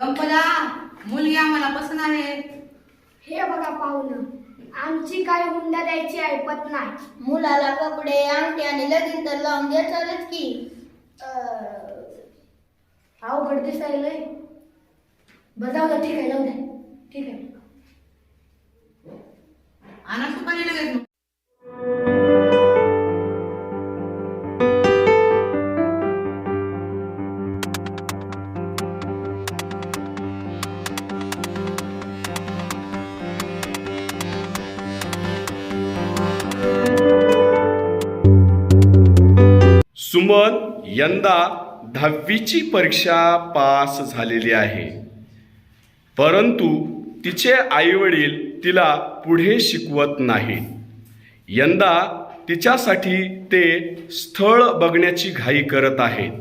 कंपला मुलगी आम्हाला पसंत आहे. हे बघा पाहुणं आमची काय हुंडा द्यायची ऐपत नाही. मुलाला कपडे अंगठी आणि लगीन तर लावून द्यायचालच की. अवघड दिसायलंय. बरं जाऊ द्या ठीक आहे जाऊ द्या ठीक आहे. आणा सुपारी लगेच सुमन यंदा दहावीची परीक्षा पास झालेली आहे. परंतु तिचे आईवडील तिला पुढे शिकवत नाहीत यंदा तिच्यासाठी ते स्थळ बघण्याची घाई करत आहेत.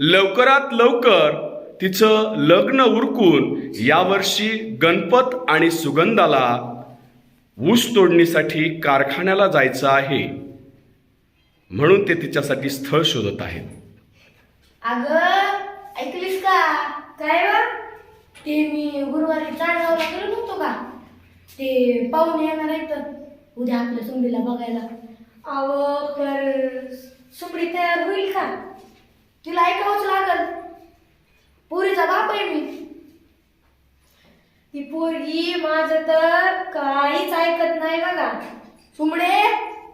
लवकरात लवकर तिचं लग्न उरकून यावर्षी गणपत आणि सुगंधाला ऊस तोडणीसाठी कारखान्याला जायचं आहे. म्हणून ते तिच्यासाठी स्थळ शोधत आहेत. अगं ऐकलीस का? काय व ते मी गुरुवारी चाळगावला गेलो नव्हतो का? ते पाहुणे येणार आहेत तर उद्या आपल्या सुंबीला बघायला. अव पर सुंबडी तयार होईल का? तिला ऐकावंच लागल. पोरीचा बाप आहे मी. ती पोरगी माझं तर काहीच ऐकत नाही बघा. सुमडे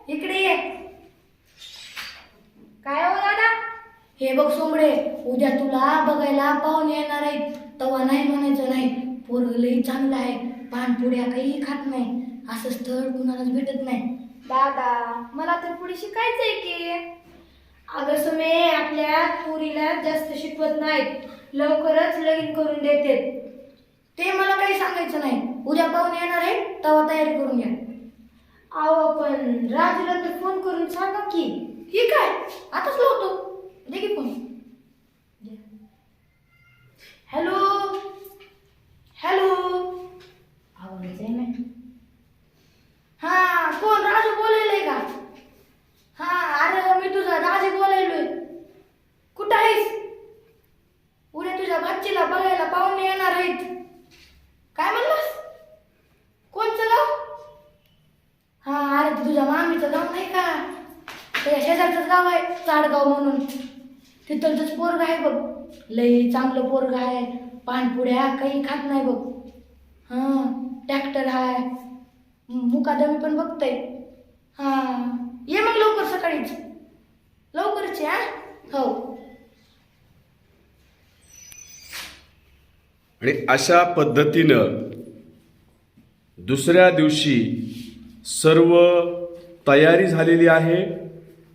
इकडे ये काय हो दादा हे बघ सोमडे उद्या तुला बघायला पाहुणे येणार आहेत. तवा नाही म्हणायचं नाही. पोरग लई चांगलं आहे. पानपुड्या काही खात नाही. असं स्थळ कुणालाच भेटत नाही. दादा मला तर पुढे शिकायचंय की. अगं सुमे आपल्या पुरीला जास्त शिकवत नाहीत. लवकरच लगीन करून देते. ते मला काही सांगायचं नाही. उद्या पाहुणे येणार आहे तवा तयारी करून घ्या. अहो पण राजूला तर फोन करून सांगा की. ही काय आताच लावतो. दे की फोन। हॅलो? हॅलो? आवाज आहे ना। हा कोण राजू बोलायलंय का हा अरे मी तुझा राजू बोलायलोय कुठं आहेस उद्या तुझ्या भाचीला बघायला पाहुणे येणार आहेत काय म्हणलास कोणचं गाव हा अरे तुझ्या मामीचं गाव नाही का। त्या शेजारचंच गाव आहे चाडगाव म्हणून। तिथलंच पोरग आहे बघ. लई चांगलं पोरग आहे. पानपुड्या काही खात नाही बघ. हां ट्रॅक्टर आहे मुकादमी पण बघतंय. हां ये मग लवकर सकाळीच. लवकरच या हो. आणि अशा पद्धतीनं दुसऱ्या दिवशी सर्व तयारी झालेली आहे.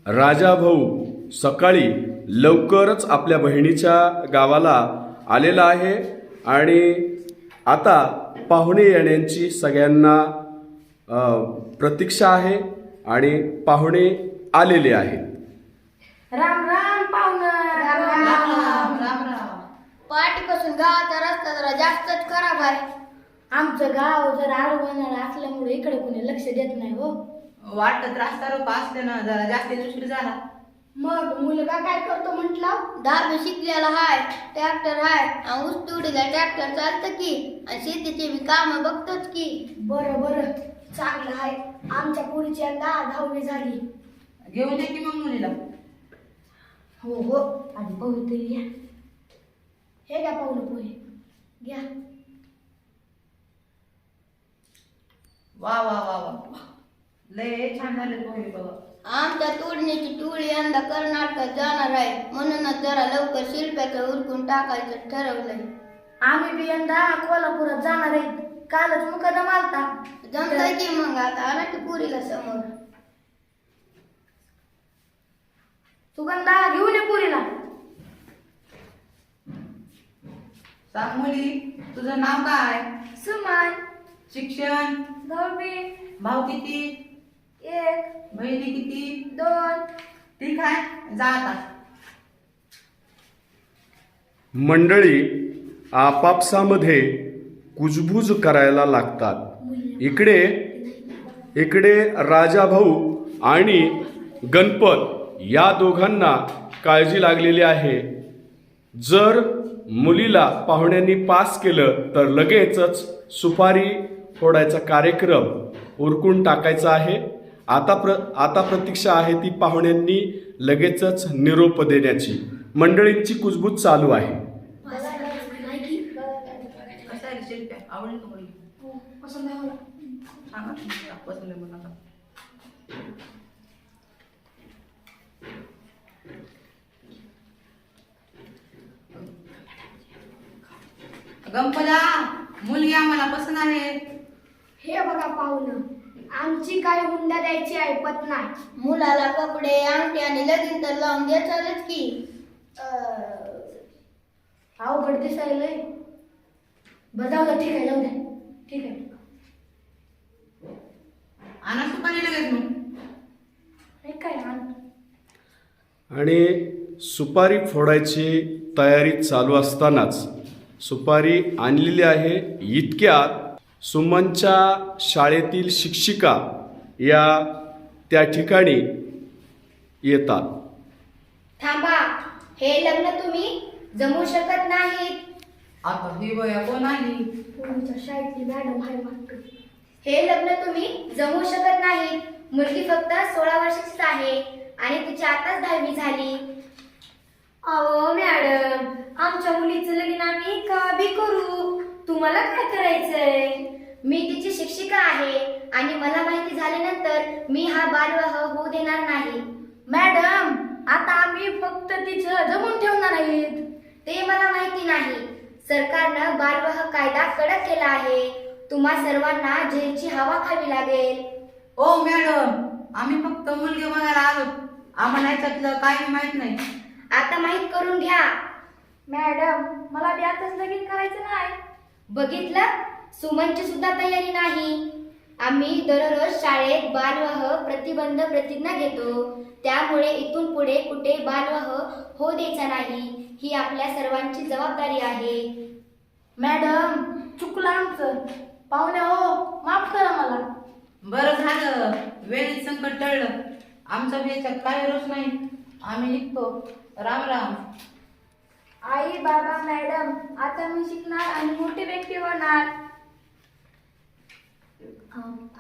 राजा भाऊ सकाळी लवकरच आपल्या बहिणीच्या गावाला आलेला आहे. आणि आता पाहुणे येण्याची सगळ्यांना प्रतीक्षा आहे आणि पाहुणे आलेले आहेत. राम राम पाहुणं राम राम. राम राम राम राम. पाठीपासून गावाचा रस्ता जरा जास्तच खराब आहे. आमचं गाव जर आडवणार असल्यामुळे इकडे कोणी लक्ष देत नाही हो. वाटत रास्ता रोपा असते ना जरा जास्त उशीर झाला. मग मुलगा काय करतो म्हटलं? दहावी शिकलेला हाय ट्रॅक्टर हाय. आणि ऊस तोडीला ट्रॅक्टर चालतं की. आणि शेतीची बी कामं बघतोच की. बरं बरं. चांगलं आहे आमच्या पुढची यंदा दहावी झाली. घेऊन ये की मग मुलीला. हो हो. आधी पाहू तरी घ्या हे घ्या पाहुलं पोहे घ्या. वा वा वा वा लय छान झाले पोहे बाबा आमच्या तोडणीची टोळी यंदा कर्नाटकात जाणार आहे. म्हणूनच जरा लवकर शिल्प्याचं उरकून टाकायचं ठरवलंय. आम्ही बी यंदा कोल्हापुरात जाणार आहे. कालच मुकादम आलता. जमतंय की मग? आता आला की पुरीला समोर. सुगंधा घेऊन ये पुरीला. सांग मुली तुझं नाव काय? सुमन. शिक्षण? दहावी. भाऊ किती? एक. बहिणी किती? दोन. ठीक आहे जा आता. मंडळी आपापसामध्ये कुजबूज करायला लागतात. इकडे इकडे राजाभाऊ आणि गणपत या दोघांना काळजी लागलेली आहे. जर मुलीला पाहुण्यांनी पास केलं तर लगेचच सुपारी फोडायचा कार्यक्रम उरकून टाकायचा आहे. आता प्र आता प्रतीक्षा आहे ती पाहुण्यांनी लगेचच निरोप देण्याची. मंडळींची कुजबूज चालू आहे. गंपदा मुलगी आम्हाला पसंत आहे. हे बघा पाहुणं. आमची काय हुंडा द्यायची ऐपत नाही. मुलाला कपडे अंगठी आणि लगीन तर लावून द्यायचालच की. अवघड दिसायलंय द्या ठीक आहे जाऊ द्या ठीक आहे. आणा सुपारी लगेच मग. हे काय आण. आणि सुपारी फोडायची तयारी चालू असतानाच सुपारी आणलेली आहे इतक्यात सुमनच्या शाळेतील शिक्षिका या त्या ठिकाणी येतात. थांबा हे लग्न तुम्ही जमू शकत नाहीत. आता ही वया कोण आली तुमच्या शाळेतली मॅडम आहे वाटतं. हे लग्न तुम्ही जमू शकत नाहीत. मुलगी फक्त सोळा वर्षाचीच आहे आणि तिची आताच दहावी झाली. अहो मॅडम आमच्या मुलीचं लगीन आम्ही का बी करू? तुम्हाला काय करायचंय? मी तिची शिक्षिका आहे आणि मला माहिती झाल्यानंतर मी हा बालविवाह होऊ देणार नाही. मॅडम आता आम्ही फक्त तिचं जमून ठेवणार आहेत. ते मला माहिती नाही. सरकारनं बालविवाह कायदा कडक केला आहे. तुम्हा सर्वांना जेलची हवा खावी लागेल. ओ मॅडम आम्ही फक्त मुलगी बघायला आलो आम्हाला याच्यातलं काही माहीत नाही. आता माहीत करून घ्या. मॅडम मला बी आताच लगीन करायचं नाही. बघितलं? सुमनची सुद्धा तयारी नाही. आम्ही दररोज शाळेत बालविवाह प्रतिबंध प्रतिज्ञा घेतो. त्यामुळे इथून पुढे कुठे बालविवाह होऊ द्यायचा नाही ही आपल्या सर्वांची जबाबदारी आहे. मॅडम चुकलं आमचं. पाहुणे हो माफ करा मला. बरं झालं. वेळेत संकट टळलं. आमचा बी याच्यात काही रोष नाही. आम्ही निघतो. राम राम. आई बाबा मॅडम आता मी शिकणार आणि मोठी व्यक्ती होणार.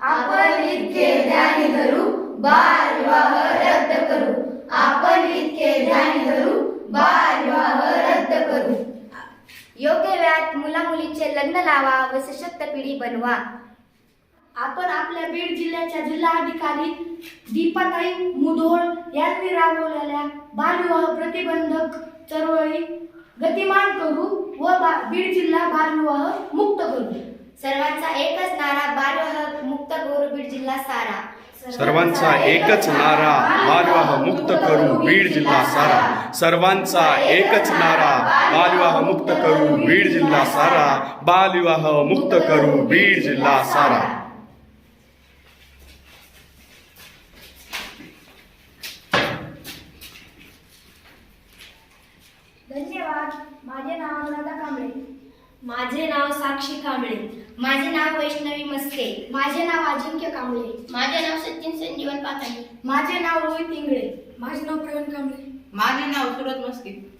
आपण इतके ध्यानी धरू बालविवाह रद्द करू. आपण इतके ध्यानी धरू बाल विवाह रद्द करू. योग्य वेळात मुला मुलीचे लग्न लावा व सशक्त पिढी बनवा. आपण आपल्या बीड जिल्ह्याच्या जिल्हाधिकारी दीपाताई मुधोळ यांनी राबवलेल्या बालविवाह प्रतिबंधक चळवळी गतिमान करू व बीड जिल्हा बालविवाह मुक्त करू. सर्वांचा एकच नारा बालविवाह मुक्त करू बीड जिल्हा सारा. सर्वांचा एकच नारा बालविवाह मुक्त करू बीड जिल्हा सारा. सर्वांचा एकच नारा बालविवाह मुक्त करू बीड जिल्हा सारा. बालविवाह मुक्त करू बीड जिल्हा सारा धन्यवाद माझे नाव अनुराधा कांबळे माझे नाव साक्षी कांबळे. माझे नाव वैष्णवी मस्के. माझे नाव अजिंक्य कांबळे. माझे नाव सचिन संजीवन पातानी. माझे नाव रोहित इंगळे. माझे नाव प्रवीण कांबळे. माझे नाव सुरत मस्के.